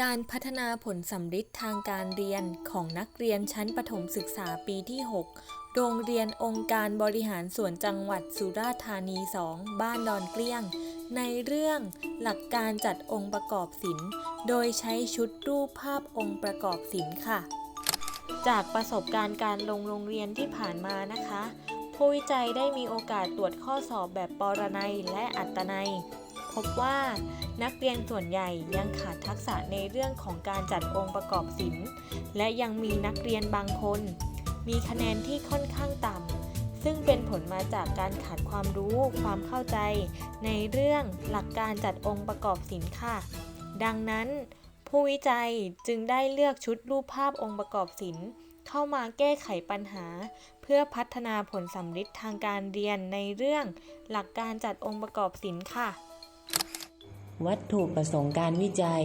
การพัฒนาผลสำฤทธิ์ทางการเรียนของนักเรียนชั้นประถมศึกษาปีที่ 6 โรงเรียนองค์การบริหารส่วนจังหวัดสุราษฎร์ธานี 2 บ้านดอนเกลี้ยง ในเรื่องหลักการจัดองค์ประกอบศิลป์ โดยใช้ชุดรูปภาพองค์ประกอบศิลป์ค่ะ จากประสบการณ์การลงโรงเรียนที่ผ่านมานะคะ ผู้วิจัยได้มีโอกาสตรวจข้อสอบแบบปรนัยและอัตนัย พบว่า นักเรียนส่วนใหญ่ยังขาดทักษะในเรื่องของการจัดองค์ประกอบศิลป์ และยังมีนักเรียนบางคน มีคะแนนที่ค่อนข้างต่ำซึ่งเป็นผลมาจากการขาดความรู้ความเข้าใจ ในเรื่องหลักการจัดองค์ประกอบศิลป์ค่ะ ดังนั้น ผู้วิจัยจึงได้เลือกชุดรูปภาพองค์ประกอบศิลป์เข้ามาแก้ไขปัญหา เพื่อพัฒนาผลสำฤทธิ์ทางการเรียนในเรื่อง หลักการจัดองค์ประกอบศิลป์ค่ะ วัตถุประสงค์การวิจัย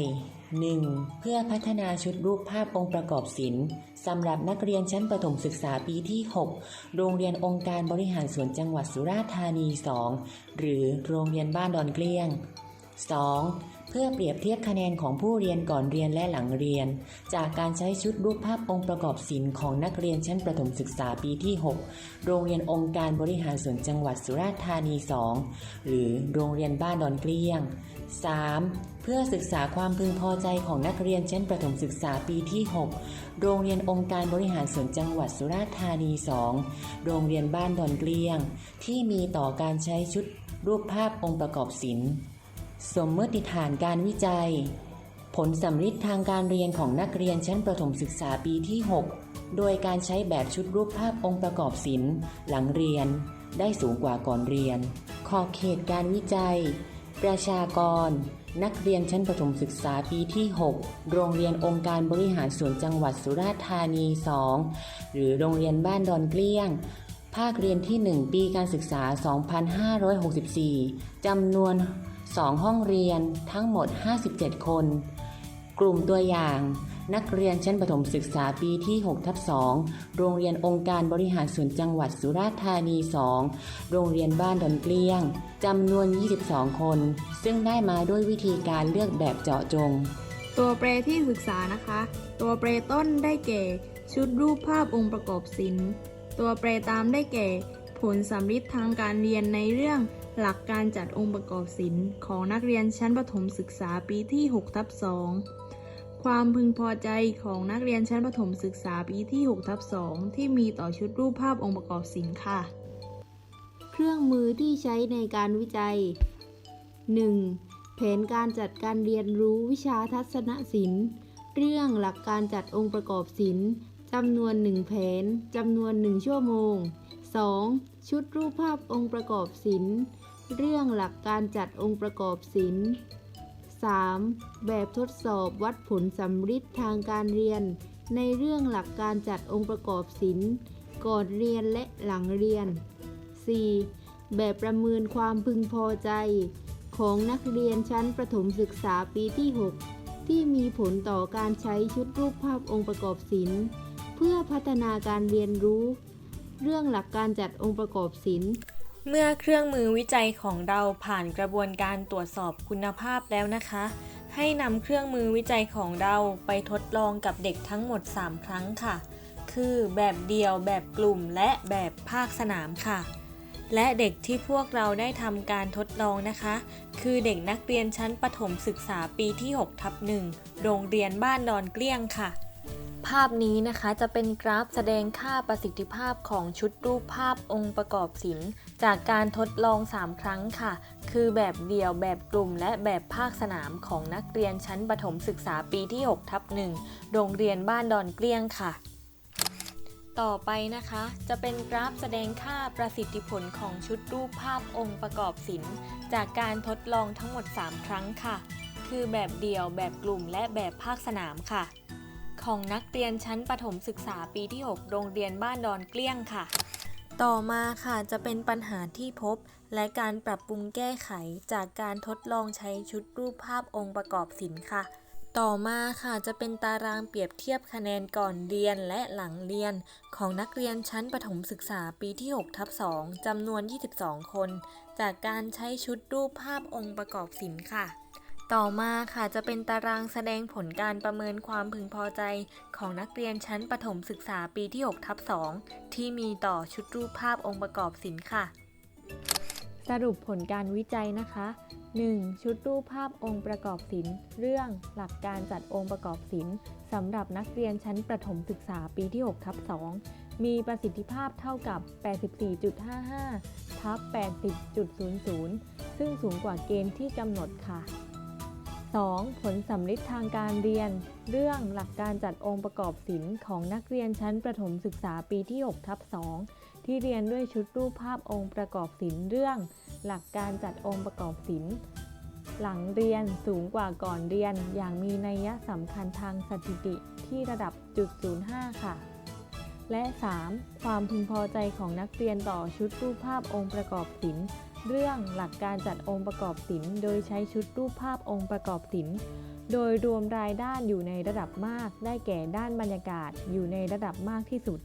1. เพื่อพัฒนาชุดรูปภาพองค์ประกอบศิลป์สำหรับนักเรียนชั้นประถมศึกษาปีที่ 6 โรงเรียนองค์การบริหารส่วนจังหวัดสุราษฎร์ธานี 2 หรือโรงเรียนบ้านดอนเกลี้ยง 2. เพื่อเปรียบเทียบคะแนนของผู้เรียนก่อนเรียนและหลังเรียน จากการใช้ชุดรูปภาพองค์ประกอบศิลป์ของนักเรียนชั้นประถมศึกษาปีที่ 6 โรงเรียนองค์การบริหารส่วนจังหวัดสุราษฎร์ธานี 2 หรือโรงเรียนบ้านดอนเกลี้ยง 3. เพื่อศึกษาความพึงพอใจของนักเรียนชั้นประถมศึกษาปีที่ 6 โรงเรียนองค์การบริหารส่วนจังหวัดสุราษฎร์ธานี 2 โรงเรียนบ้านดอนเกลี้ยง ที่มีต่อการใช้ชุดรูปภาพองค์ประกอบศิลป์ สมมติฐานการวิจัย ผลสำฤทธิ์ทางการเรียนของนักเรียนชั้นประถมศึกษาปีที่ 6 โดยการใช้แบบชุดรูปภาพองค์ประกอบศิลป์ หลังเรียน ได้สูงกว่าก่อนเรียน ขอบเขตการวิจัย ประชากร นักเรียนชั้นประถมศึกษาปีที่ 6 โรงเรียนองค์การบริหารส่วนจังหวัดสุราษฎร์ธานี 2 หรือโรงเรียนบ้านดอนเกลี้ยงภาคเรียนที่ 1 ปีการศึกษา 2564 จำนวน 2 ห้องเรียนทั้งหมด 57 คน กลุ่มตัวอย่าง นักเรียนชั้นประถมศึกษาปีที่6ทับ2โรงเรียนองค์การบริหารส่วนจังหวัดสุราษฎร์ธานี 2 โรงเรียนบ้านดอนเกลี้ยงจำนวน 22 คน ซึ่งได้มาด้วยวิธีการเลือกแบบเจาะจง ตัวแปรที่ศึกษานะคะ ตัวแปรต้นได้แก่ ชุดรูปภาพองค์ประกอบศิลป์ ตัวแปรตามได้แก่ ผลสำฤทธิ์ทางการเรียนในเรื่องหลักการจัดองค์ประกอบศิลป์ของนักเรียนชั้นประถมศึกษาปีที่6ทับ2ความพึงพอใจของนักเรียนชั้นประถมศึกษาปีที่6ทับ2ที่มีต่อชุดรูปภาพองค์ประกอบศิลป์ค่ะ เครื่องมือที่ใช้ในการวิจัย 1. แผนการจัดการเรียนรู้วิชาทัศนศิลป์ เรื่องหลักการจัดองค์ประกอบศิลป์จำนวน 1 แผนจำนวน 1 ชั่วโมง 2. ชุดรูปภาพองค์ประกอบศิลป์ เรื่องหลักการจัดองค์ประกอบศิลป์ 3. แบบทดสอบวัดผลสำฤทธิ์ทางการเรียน ในเรื่องหลักการจัดองค์ประกอบศิลป์ ก่อนเรียนและหลังเรียน 4. แบบประเมินความพึงพอใจ ของนักเรียนชั้นประถมศึกษาปีที่ 6 ที่มีผลต่อการใช้ชุดรูปภาพองค์ประกอบศิลป์ เพื่อพัฒนาการเรียนรู้ เรื่องหลักการจัดองค์ประกอบศิลป์เมื่อเครื่องมือวิจัยของเราผ่านกระบวนการตรวจสอบคุณภาพแล้วนะคะ ให้นำเครื่องมือวิจัยของเราไปทดลองกับเด็กทั้งหมด 3 ครั้งค่ะ คือแบบเดียวแบบกลุ่มและแบบภาคสนามค่ะและเด็กที่พวกเราได้ทำการทดลองนะคะ คือเด็กนักเรียนชั้นประถมศึกษาปีที่6ทับ1โรงเรียนบ้านดอนเกลี้ยงค่ะ ภาพนี้นะคะจะเป็นกราฟแสดงค่าประสิทธิภาพของชุดรูปภาพองค์ประกอบศิลป์จากการทดลอง 3 ครั้งค่ะ คือแบบเดี่ยวแบบกลุ่ม และแบบภาคสนามของนักเรียนชั้นประถมศึกษาปีที่6ทับ1โรงเรียนบ้านดอนเกลี้ยงค่ะ ต่อไปนะคะ จะเป็นกราฟแสดงค่าประสิทธิผลของชุดรูปภาพองค์ประกอบศิลป์จากการทดลองทั้งหมด 3 ครั้งค่ะ คือแบบเดี่ยวแบบกลุ่มและแบบภาคสนามค่ะ ของนักเรียนชั้นประถมศึกษาปีที่ 6 โรงเรียนบ้านดอนเกลี้ยงค่ะ ต่อมาค่ะจะเป็นปัญหาที่พบ และการปรับปรุงแก้ไขจากการทดลองใช้ชุดรูปภาพองค์ประกอบศิลค่ะ ต่อมาค่ะจะเป็นตารางเปรียบเทียบคะแนนก่อนเรียนและหลังเรียน ของนักเรียนชั้นประถมศึกษาปีที่6ทับ2จำนวน 22 คน จากการใช้ชุดรูปภาพองค์ประกอบศิลค่ะ ต่อมาค่ะจะเป็นตารางแสดงผลการประเมินความพึงพอใจของนักเรียนชั้นประถมศึกษาปีที่6ทับ2ที่มีต่อชุดรูปภาพองค์ประกอบศิลค่ะ สรุปผลการวิจัยนะคะ 1. ชุดรูปภาพองค์ประกอบศิลป์เรื่องหลักการจัดองค์ประกอบศิลป์สำหรับนักเรียนชั้นประถมศึกษาปีที่6ทับ2มีประสิทธิภาพเท่ากับ 84.55ทับ80.00 ซึ่งสูงกว่าเกณฑ์ที่กำหนดค่ะ 2. ผลสำลิดทางการเรียน เรื่องหลักการจัดองค์ประกอบศิลป์ของนักเรียนชั้นประถมศึกษาปีที่6ทับ2ที่เรียนด้วยชุดรูปภาพองค์ประกอบศิลป์เรื่อง หลักการจัดองค์ประกอบศิลป์หลังเรียนสูงกว่าก่อนเรียนอย่างมีนัยสำคัญทางสถิติที่ระดับจุด05 ค่ะ และ 3. ความพึงพอใจของนักเรียนต่อชุดรูปภาพองค์ประกอบศิลป์ เรื่องหลักการจัดองค์ประกอบศิลป์โดยใช้ชุดรูปภาพองค์ประกอบศิลป์โดยรวมรายด้านอยู่ในระดับมาก ได้แก่ด้านบรรยากาศอยู่ในระดับมากที่สุด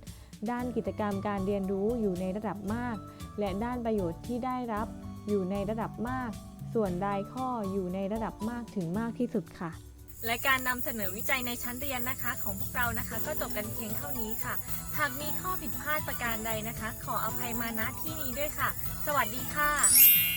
ด้านกิจกรรมการเรียนรู้อยู่ในระดับมาก และด้านประโยชน์ที่ได้รับอยู่ในระดับมาก ส่วนรายข้ออยู่ในระดับมากถึงมากที่สุดค่ะ และการนำเสนอวิจัยในชั้นเรียนนะคะ ของพวกเรานะคะ ก็จบกันเพียงเท่านี้ค่ะ หากมีข้อผิดพลาดประการใดนะคะ ขออภัยมาณที่นี้ด้วยค่ะ สวัสดีค่ะ